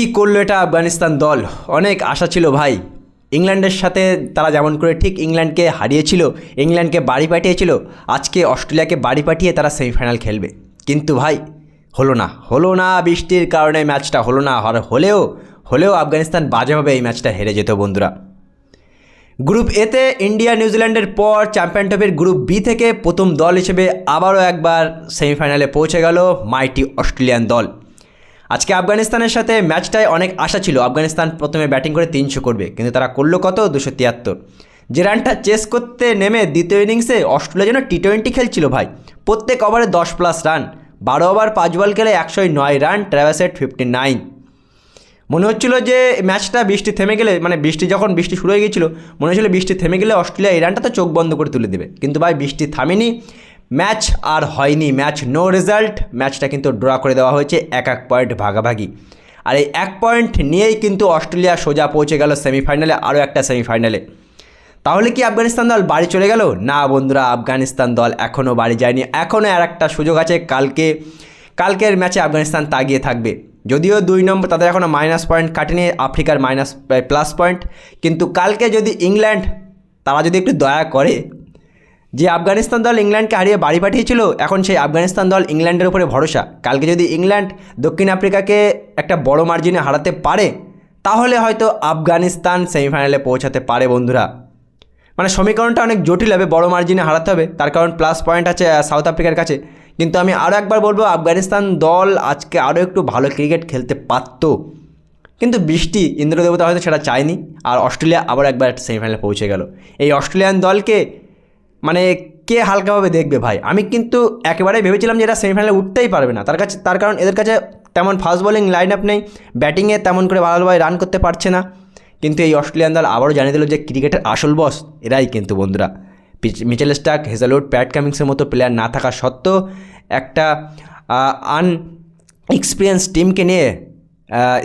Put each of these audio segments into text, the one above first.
কি করল এটা আফগানিস্তান দল? অনেক আশা ছিল ভাই। ইংল্যান্ডের সাথে তারা যেমন করে ঠিক ইংল্যান্ডকে হারিয়েছিল, ইংল্যান্ডকে বাড়ি পাঠিয়েছিল, আজকে অস্ট্রেলিয়াকে বাড়ি পাঠিয়ে তারা সেমিফাইনাল খেলবে। কিন্তু ভাই, হলো না হলো না বৃষ্টির কারণে ম্যাচটা হলো না, আর হলেও হলেও আফগানিস্তান বাজেভাবে এই ম্যাচটা হেরে যেত বন্ধুরা। গ্রুপ এতে ইন্ডিয়া নিউজিল্যান্ডের পর চ্যাম্পিয়ন ট্রফির গ্রুপ বি থেকে প্রথম দল হিসেবে আবারও একবার সেমিফাইনালে পৌঁছে গেল মাইটি অস্ট্রেলিয়ান দল। আজকে আফগানিস্তানের সাথে ম্যাচটায় অনেক আশা ছিল। আফগানিস্তান প্রথমে ব্যাটিং করে তিনশো করবে, কিন্তু তারা করল কত? দুশো তিয়াত্তর। যে রানটা চেস করতে নেমে দ্বিতীয় ইনিংসে অস্ট্রেলিয়া যেন টি টোয়েন্টি খেলছিল ভাই। প্রত্যেক ওভারে দশ প্লাস রান। বারো ওভার পাঁচ বল খেলে একশো নয় রান ট্রাভেসেট ফিফটি নাইন। মনে হচ্ছিল যে ম্যাচটা বৃষ্টি থেমে গেলে মানে বৃষ্টি যখন বৃষ্টি শুরু হয়ে গিয়েছিল, মনে হচ্ছিল বৃষ্টি থেমে গেলে অস্ট্রেলিয়া এই রানটা তো চোখ বন্ধ করে তুলে দেবে। কিন্তু ভাই বৃষ্টি থামেনি। ম্যাচ আর হয়নি, ম্যাচ নো রেজাল্ট ম্যাচটা কিন্তু ড্র করে দেওয়া হয়েছে, এক এক পয়েন্ট ভাগাভাগি। আর এই এক পয়েন্ট নিয়েই কিন্তু অস্ট্রেলিয়া সোজা পৌঁছে গেল সেমিফাইনালে আরও একটা সেমিফাইনালে তাহলে কি আফগানিস্তান দল বাড়ি চলে গেল? না বন্ধুরা, আফগানিস্তান দল এখনও বাড়ি যায়নি। এখনও আর একটা সুযোগ আছে, কালকে, কালকের ম্যাচে আফগানিস্তান তাগিয়ে থাকবে। যদিও দুই নম্বর, তাদের এখনও মাইনাস পয়েন্ট কাটেনি, আফ্রিকার মাইনাস প্লাস পয়েন্ট কিন্তু কালকে যদি ইংল্যান্ড, তারা যদি একটু দয়া করে যে আফগানিস্তান দল ইংল্যান্ডকে হারিয়ে বাড়ি পাঠিয়েছিল, এখন সেই আফগানিস্তান দল ইংল্যান্ডের উপরে ভরসা। কালকে যদি ইংল্যান্ড দক্ষিণ আফ্রিকাকে একটা বড় মার্জিনে হারাতে পারে, তাহলে হয়তো আফগানিস্তান সেমিফাইনালে পৌঁছাতে পারে বন্ধুরা। মানে সমীকরণটা অনেক জটিল হবে, বড় মার্জিনে হারাতে হবে, তার কারণ প্লাস পয়েন্ট আছে সাউথ আফ্রিকার কাছে। কিন্তু আমি আরও একবার বলব, আফগানিস্তান দল আজকে আরও একটু ভালো ক্রিকেট খেলতে পারতো। কিন্তু বৃষ্টি ইন্দ্রদেবতা হয়তো সেটা চায়নি, আর অস্ট্রেলিয়া আবার একবার সেমিফাইনালে পৌঁছে গেল। এই অস্ট্রেলিয়ান দলকে মানে কে হালকাভাবে দেখবে ভাই? আমি কিন্তু একেবারেই ভেবেছিলাম যে এরা সেমিফাইনালে উঠতেই পারবে না। তার কাছে তার কারণ এদের কাছে তেমন ফাস্ট বোলিং লাইন আপ নেই ব্যাটিংয়ে তেমন করে ভালোভাবে রান করতে পারছে না। কিন্তু এই অস্ট্রেলিয়ান দল আবারও জানিয়ে দিল যে ক্রিকেটের আসল বস এরাই কিন্তু বন্ধুরা। মিচেল স্টাক হেজালউড, প্যাট কামিংসের মতো প্লেয়ার না থাকা সত্ত্বেও একটা আন এক্সপিরিয়েন্স টিমকে নিয়ে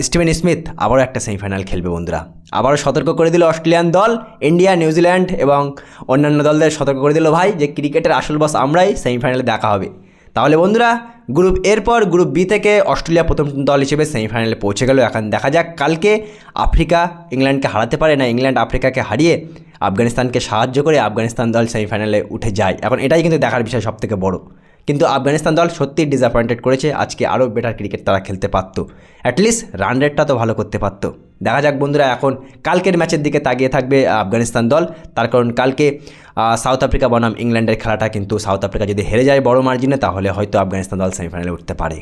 স্টিভেন স্মিথ আবারও একটা সেমিফাইনাল খেলবে বন্ধুরা। আবারও সতর্ক করে দিল অস্ট্রেলিয়ান দল, ইন্ডিয়া নিউজিল্যান্ড এবং অন্যান্য দলদের সতর্ক করে দিল ভাই যে ক্রিকেটের আসল বস আমরাই সেমিফাইনালে দেখা হবে। তাহলে বন্ধুরা, গ্রুপ এর পর গ্রুপ বি থেকে অস্ট্রেলিয়া প্রথম দল হিসেবে সেমিফাইনালে পৌঁছে গেল। এখন দেখা যাক কালকে আফ্রিকা ইংল্যান্ডকে হারাতে পারে না, ইংল্যান্ড আফ্রিকাকে হারিয়ে আফগানিস্তানকে সাহায্য করে আফগানিস্তান দল সেমিফাইনালে উঠে যায়। এখন এটাই কিন্তু দেখার বিষয় সবথেকে বড়। কিন্তু আফগানিস্তান দল সত্যিই ডিসঅ্যাপয়েন্টেড করেছে, আজকে আরও বেটার ক্রিকেট তারা খেলতে পারতো। অ্যাটলিস্ট রান রেটটা তো ভালো করতে পারতো। দেখা যাক বন্ধুরা, এখন কালকের ম্যাচের দিকে তাকিয়ে থাকবে আফগানিস্তান দল। তার কারণ কালকে সাউথ আফ্রিকা বনাম ইংল্যান্ডের খেলাটা কিন্তু সাউথ আফ্রিকা যদি হেরে যায় বড় মার্জিনে তাহলে হয়তো আফগানিস্তান দল সেমিফাইনালে উঠতে পারে।